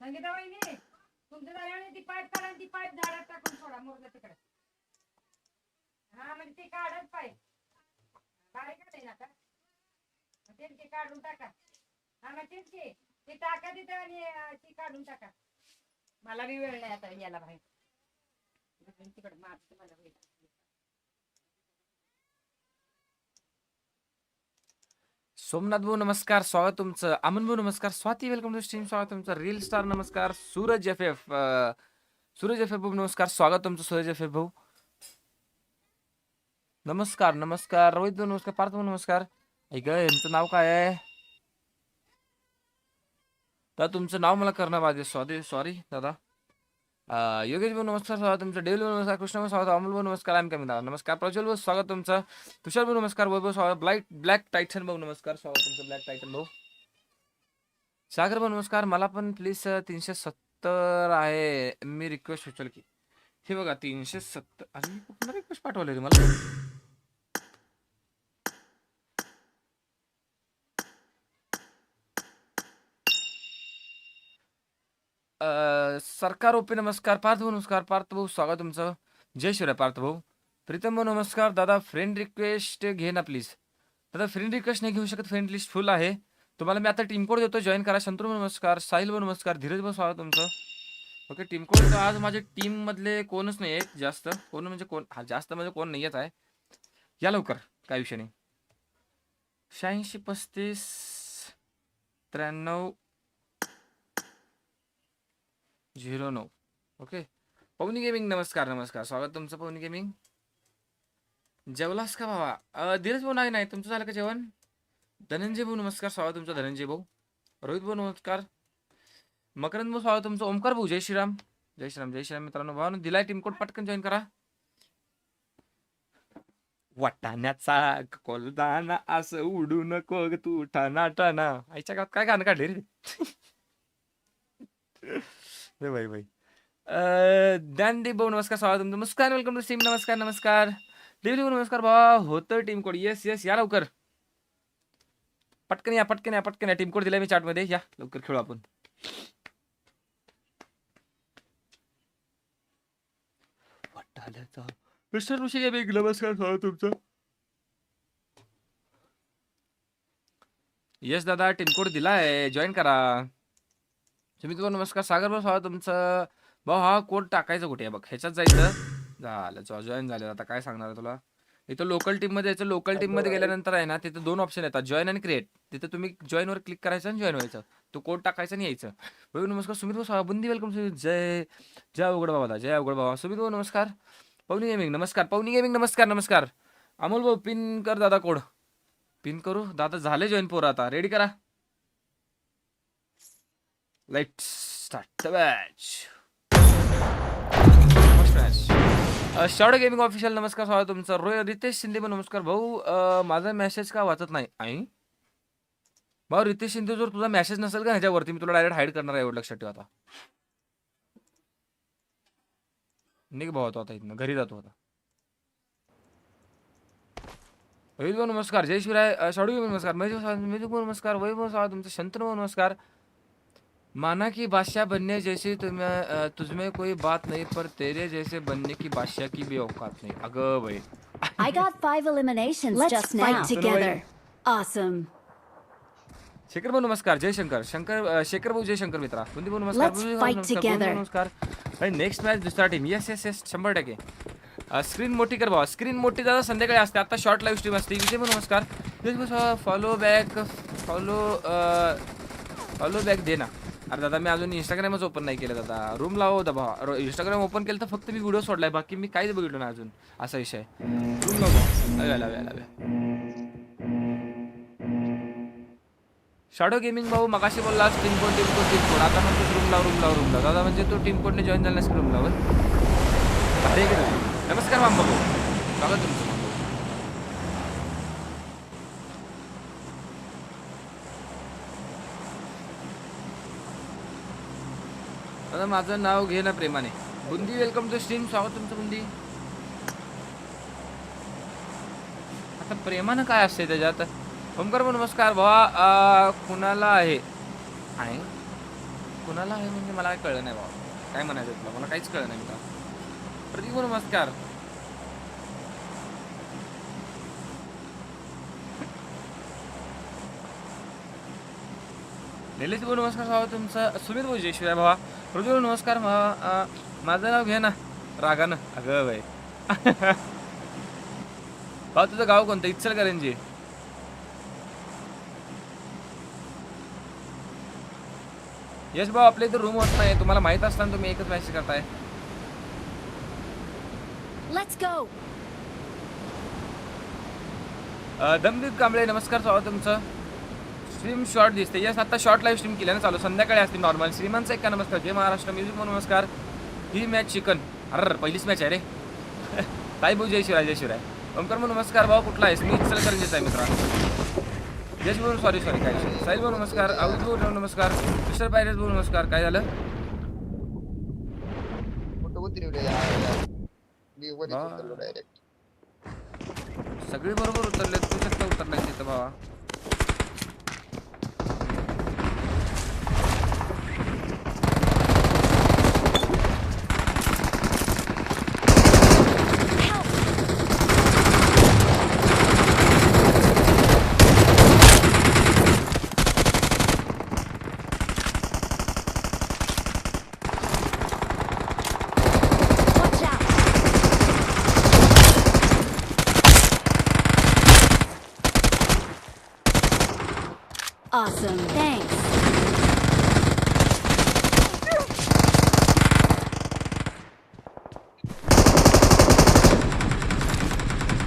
संगीता वहिनी तुमचं झाल्याने ती पाईप काढा ती पाईप झाडात टाकून सोडा मोरग तिकडे. हा म्हणजे ती काढत पाईप बारीक आहे ना आता. मग काढून टाका. हा मग तेच की. ती टाका तिथं आणि ती काढून टाका. मला बी वेळ नाही आता याला बाहेर. तिकडे मारते मला वेळ. सोमनाथ भाऊ नमस्कार स्वागत तुमचं. अमन भाऊ नमस्कार स्वाती वेलकम टू स्ट्रीम स्वागत तुमचं. रील स्टार नमस्कार Suraj F F Suraj F F भाऊ नमस्कार स्वागत तुमचं सूरज एफ एफ भाऊ. नमस्कार नमस्कार रोहित भाऊ नमस्कार पार्थ भाऊ नमस्कार. ऐक यांचं नाव काय आहे? दादा तुमचं नाव मला करणं पाहिजे सॉरी सॉरी दादा. अं, योगेश भाऊ नमस्कार स्वागत तुमचं. डेल भाऊ नमस्कार कृष्ण भाऊ स्वागत अमोल भाऊ नमस्कार आम्ही कमी दादा नमस्कार प्रज्वल भाऊ स्वागत तुमचं. तुषार भाऊ नमस्कार वैभव स्वागत. ब्लॅक ब्लॅक टायटन भाऊ नमस्कार स्वागत तुमचं. ब्लॅक टायटन भाऊ. सागर भाऊ नमस्कार मला पण प्लीज तीनशे सत्तर आहे. मी रिक्वेस्ट सुचवल की. हे बघा तीनशे सत्तर आणि कुठं रिक्वेस्ट पाठवलेली मला? सरकार ओपी नमस्कार पार्थभाऊ नमस्कार पार्थभाऊ स्वागत तुमचं. जय शिवराय पार्थभाऊ प्रीतम नमस्कार दादा फ्रेंड रिक्वेस्ट घे ना प्लीज दादा फ्रेंड रिक्वेस्ट नाही घेऊ शकत फ्रेंड लिस्ट फुल आहे. तुम्हाला मी आता टीम कोड देतो जॉईन करा. शंतरू नमस्कार साहिल भाऊ नमस्कार धीरज भाऊ स्वागत तुमचं. ओके टीम कोड आज माझ्या टीममधले कोणच नाही आहेत जास्त. कोण म्हणजे कोण? हा जास्त म्हणजे कोण नाही येत आहे. या लवकर काय विषय नाही. शहाऐंशी पस्तीस त्र्याण्णव झिरो नऊ. ओके? पवनी गेमिंग नमस्कार नमस्कार. स्वागत तुमचं पवनी गेमिंग. जेवलास का भावा? धीरज भाऊ नाही नाही. तुमचं झालं का जेवण? धनंजय भाऊ नमस्कार. स्वागत तुमचं धनंजय भाऊ. रोहित भाऊ नमस्कार. मकरंद भाऊ स्वागत तुमचं. ओमकार भाऊ जय श्रीराम. जय श्रीराम जय श्रीराम मित्रांनो. भावानं दिलाय टीम कोड पटकन जॉईन करा. वाटाण्याचा कोलदाना असं उडू नको ग तू. ठाणा ठाणा. आईच्या गावात काय गाणं काढले रे? रे बाई बाई दांडी भाऊ नमस्कार स्वागत तुमचं. नमस्कार वेलकम टू स्ट्रीम नमस्कार नमस्कार. देवली भाऊ नमस्कार भावा. होतं टीम कोड येस येस या लवकर. पटकन या पटकन या पटकन या. टीम कोड दिलाय मी chat मध्ये. या लवकर खेळू आपण. मिस्टर ऋषी गेमिंग नमस्कार स्वागत तुमचं. येस दादा टीम कोड दिलाय. जॉईन करा. सुमित भाऊ नमस्कार. सागर भाऊ स्वागत तुमचं. भाऊ हा कोड टाकायचं कुठे? आहे बघ ह्याच्यात जायचं झालं जॉईन झालं आता काय सांगणार आहे तुला? इथं लोकल टीममध्ये यायचं लोकल टीममध्ये गेल्यानंतर आहे ना तिथे दोन ऑप्शन येतात. जॉईन आणि क्रिएट तिथे तुम्ही जॉईन वर क्लिक करायचं आणि जॉईन व्हायचं. तो कोड टाकायचा आणि यायचं. भाऊ नमस्कार. सुमित भाऊ बुंदी वेलकम जय. जय अवघड बाबा जय अवघड बाबा. सुमित भाऊ नमस्कार. पवनी गेमिंग नमस्कार. पवनी गेमिंग नमस्कार नमस्कार. अमोल भाऊ पिन कर दादा कोड. पिन करू. दादा झाले जॉईन पोरं आता. रेडी करा. Light start match. Short gaming official नमस्कार स्वागत तुमचं. रोय रितेश शिंदे पण नमस्कार. भाऊ माझा मेसेज का वाचत नाही? आई? भाऊ रितेश शिंदे जर तुझा मेसेज नसेल का ह्याच्यावरती मी तुला डायरेक्ट हाईड करणार आहे एवढं लक्षात ठेव आता. निघ भाऊ आता इथनं. घरी जातो आता. रोहित भाऊ नमस्कार. जय शिवराय. शॉर्ट गेमिंग नमस्कार. महेश नमस्कार. वैभव स्वागत तुमचं. शंतनु नमस्कार. माना की बादशाह बनने जैसे तुम्हें तुझमें कोई बात नहीं पर तेरे जैसे बनने की बादशाह की भी औकात नहीं। अगं भाई। I got five eliminations Let's just now. fight together. Awesome. Shekhar भाऊ नमस्कार। जय शंकर। शंकर शेखर भाऊ जय शंकर मित्रा। कुंदी भाऊ नमस्कार। Let's fight भाऊ together. नमस्कार। आणि नेक्स्ट मॅच दुसरा टीम येस येस येस शंभर टक्के स्क्रीन मोठी कर भावा स्क्रीन मोठी दादा संध्याकाळी असते आता शॉर्ट लाईव्ह स्ट्रीम असते विजय भाऊ नमस्कार। Follow back follow follow back दे ना अरे दादा मी अजून इंस्टाग्रामच ओपन नाही केलं दादा. रूम लावो दा इंस्टाग्राम ओपन केलं तर फक्त मी व्हिडिओ सोडलाय बाकी मी काहीच बघितलो नाही अजून. असा विषय रूम लावू. लाव्या लाव्या शॅडो गेमिंग भाऊ मगाशी बोलला team code team code team code आता म्हणतो रूम लाव रूम लाव रूम लाव. दादा म्हणजे तू टीम कोडने जॉईन झाला रूम लावत. अरे नमस्कार मामा भाऊ. स्वागत तुमचं. मला माझं नाव घे ना प्रेमाने. बुंदी वेलकम टू स्ट्रीम स्वागत तुमचं बुंदी. आता प्रेमानं काय असते त्याच्यात? ओमकार नमस्कार. भावा कुणाला आहे? आहे? कुणाला आहे म्हणजे मला काय कळलं नाही बाबा काय म्हणायचं तुला? मला काहीच कळलं नाही मित्रा प्रदीप नमस्कार. निलेश भाऊ नमस्कार. भावा तुमचं. सुमित भाऊ जयशिवाय भावा. भाऊ नमस्कार अं, माझं नाव घे ना रागानं. अगं बाई. भाऊ तुझं गाव कोणतं? इचलकरंजी. यश भाऊ आपल्या इथे रूम होत नाही तुम्हाला माहीत असताना तुम्ही एकच मॅसेज करताय. Let's go. अ, दमदीप कांबळे नमस्कार स्वागत तुमचं. स्ट्रीम शॉर्ट दिसते. यस आता शॉर्ट लाईव्ह स्ट्रीम केल्या ना चालू. संध्याकाळी असते नॉर्मल श्रीमानचा एक का नमस्कार. जय महाराष्ट्र. म्युझिक म्हणून नमस्कार. ही मॅच चिकन अरे पहिलीच मॅच आहे रे. ताई भाऊ जय शिवराय जय शिवराय. ओमकार म्हणून नमस्कार. भाऊ कुठला आहेस? मी इचलकरंजीचा आहे मित्रा. यश भाऊ सॉरी सॉरी काय साहिल भाऊ नमस्कार. अवधूत भाऊ नमस्कार. मिस्टर पायरेस भाऊ नमस्कार. काय झालं? सगळे बरोबर उतरले तू शकता उतरला तिथं भावा Watch out. Awesome. Thanks.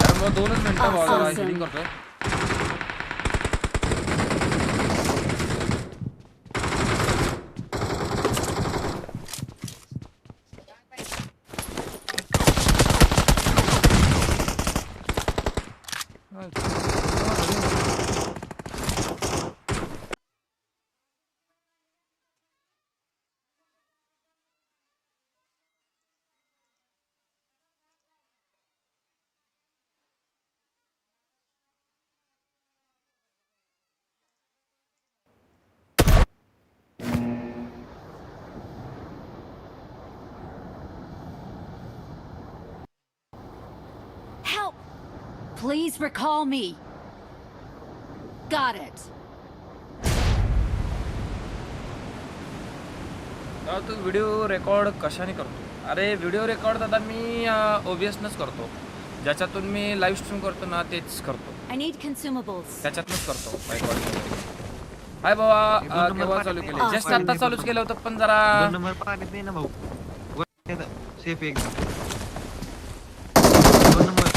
तर मग दोनच मिनिटं भावा जरा Awesome. healing करतोय Help. Please recall me. Got it. तू व्हिडिओ रेकॉर्ड कशाने करतो? अरे व्हिडिओ रेकॉर्ड आता मी ओबियसनच करतो. ज्याच्यातून मी लाईव्ह स्ट्रीम करतो ना तेच करतो. I need consumables. त्याच्यातनच करतो हाय बाबा केव्हा चालू केले? जस्ट आता चालूच केलं होतं पण जरा दोन नंबर ना भाऊ. सेफ एकदम दोन नंबर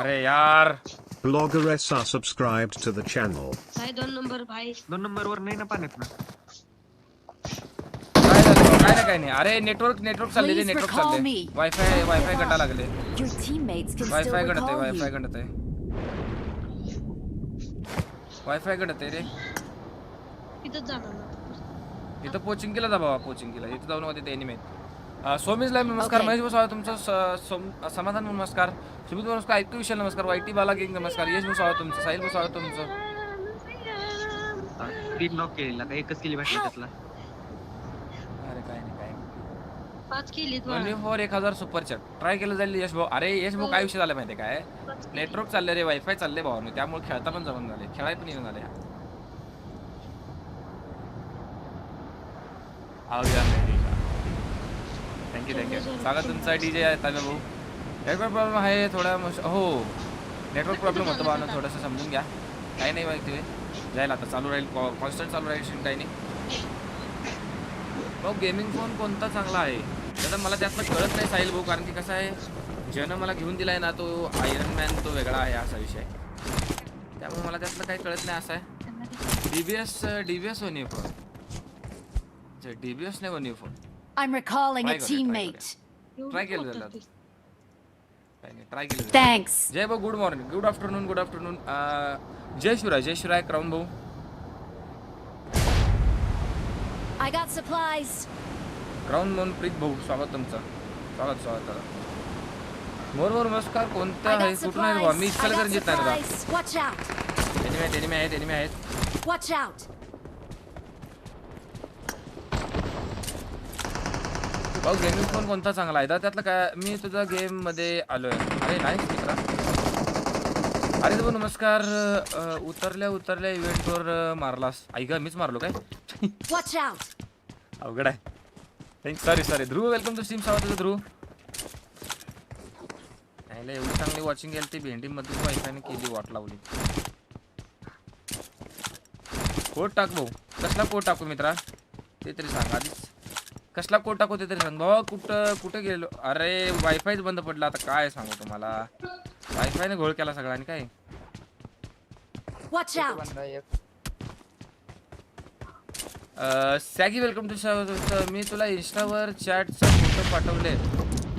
अरे यार. Bloggers are subscribed to the channel. भाई दोन नंबर भाई? दोन नंबर वर नाही ना पाण्यात ना. काय झालं काय ना काय नाही. अरे नेटवर्क नेटवर्क चालले Please नेटवर्क recall चालले me. वायफाय वायफाय गटा लागले. Your teammates can still wifi गडत आहे recall वायफाय you. गडत आहे वायफाय गडत आहे रे. तिथंच जाणार ना. इथं पोचिंग केलं जा बाबा पोचिंग केलं. इथं जाऊन होते ते एनिमे लाईव्ह नमस्कार. महेश भाऊ स्वागत. तुमचं स- सोम- समाधान नमस्कार. सुमित नमस्कार. ऐकू विशाल नमस्कार. वाईटी बाला गेंग नमस्कार. यश भाऊ स्वागत तुमचं. साहिल भाऊ स्वागत तुमचं. केलेला का? एकच केली त्यातला. अरे काय नाही काय पाच ओनली फॉर एक हजार सुपर चॅट ट्राय केलं जाईल यश भाऊ. अरे यश भाऊ काय विषय झाला माहिती काय? नेटवर्क चालले रे वायफाय चालले भाऊ त्यामुळे खेळता पण जमून झाले खेळाय पण येऊन झाले थँक्यू थँक्यू स्वागत तुमचा डीजे आहे ताब्या भाऊ. नेटवर्क प्रॉब्लेम आहे थोडा हो नेटवर्क प्रॉब्लेम होतो बा थोडंसं समजून घ्या. काही नाही माहिती जाईल आता चालू राहील कॉन्स्टंट चालू राहील काही नाही. भाऊ गेमिंग फोन कोणता चांगला आहे? दादा मला त्यातलं कळत नाही साहिल भाऊ कारण की कसं आहे ज्यानं मला घेऊन दिलाय ना तो आयरन मॅन तो वेगळा आहे असा विषय. त्यामुळे मला त्यातलं काही कळत नाही असं आहे. D B S D B S one phone D B S नाही one phone I'm recalling Try a try teammate. Try केलं झालं काही नाही ट्राय केलं. Thanks. जय भाऊ good morning good afternoon good afternoon जय शिवराय जय शिवराय क्राऊन भाऊ I got supplies. क्राऊन म्हणून प्रीत भाऊ स्वागत तुमचं स्वागत स्वागत दादा मोर मोर नमस्कार कोणत्या I आहे got कुठून आहे बाबा मी supplies. I इच्छाला got येत नाही supplies. Watch out. दादा एनिमे आहेत एनिमे आहेत एनिमे आहेत Watch out. भाऊ गेमिंग फोन कोणता चांगला आहे? त्यातलं काय मी तुझ्या गेममध्ये आलोय. अरे नाही मित्रा. अरे भाऊ नमस्कार. उतरल्या उतरल्या इव्हेंटवर मारलास. ऐका मीच मारलो काय. अवघड आहे. Thank sorry sorry Dhruv welcome to stream सावत ध्रुव. नाही एवढी चांगली वॉचिंग गेली ती भेंडीमध्ये वायफायने केली वाट लावली. कोट टाक भाऊ. कसला कोट टाकू मित्रा? ते तरी सांग आधीच. कसला कोट टाकू ते तरी सांग. भाऊ कुठं कुठं गेलो अरे वायफायच बंद पडला. आता काय सांगू तुम्हाला? वायफायने घोळ केला काय? Out. बंदा एक सॅगी वेलकम टू मी तुला इंस्टावर चॅटचा फोटो पाठवले.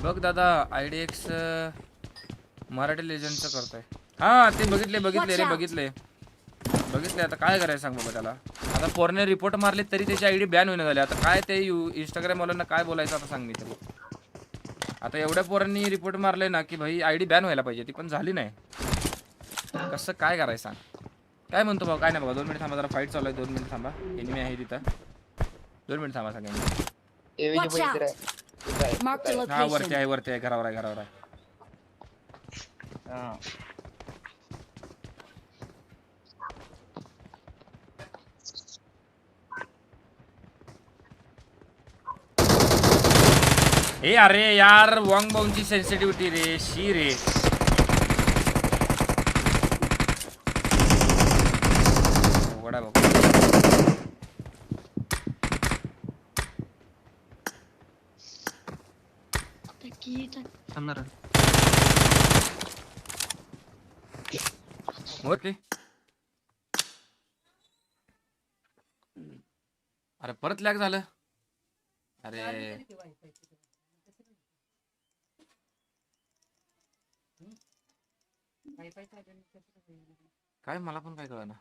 बघ दादा आय डी एक्स मराठी लेजंडचं करतोय. हा ते बघितले बघितले रे. बघितले. बघितले आता काय करायचं सांग बाबा त्याला? आता पोरने रिपोर्ट मारले तरी त्याची आय डी बॅन होईन झाली. आता काय ते इंस्टाग्राम वाल्यांना काय बोलायचं आता सांग मी तरी आता एवढ्या पोरांनी रिपोर्ट मारले ना की भाई आय डी बॅन व्हायला पाहिजे. ती पण झाली नाही. कसं काय करायचं सांग. काय म्हणतो भाऊ? काय नाही बघा. दोन मिनिट थांबा जरा. फाईट चालू आहे. दोन मिनिट थांबा. एनिमी आहे तिथं. दोन मिनिट थांबा सगळ्यांनी. हा वरती. आहे वरती आहे. घरावर आहे घरावर आहे. ए अरे यार वॉंग बाउनची सेन्सिटिव्हिटी रे शी रे. अरे परत लॅग झालं? अरे. काय मला पण काय कळना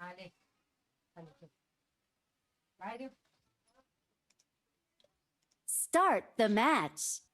आले Start the match.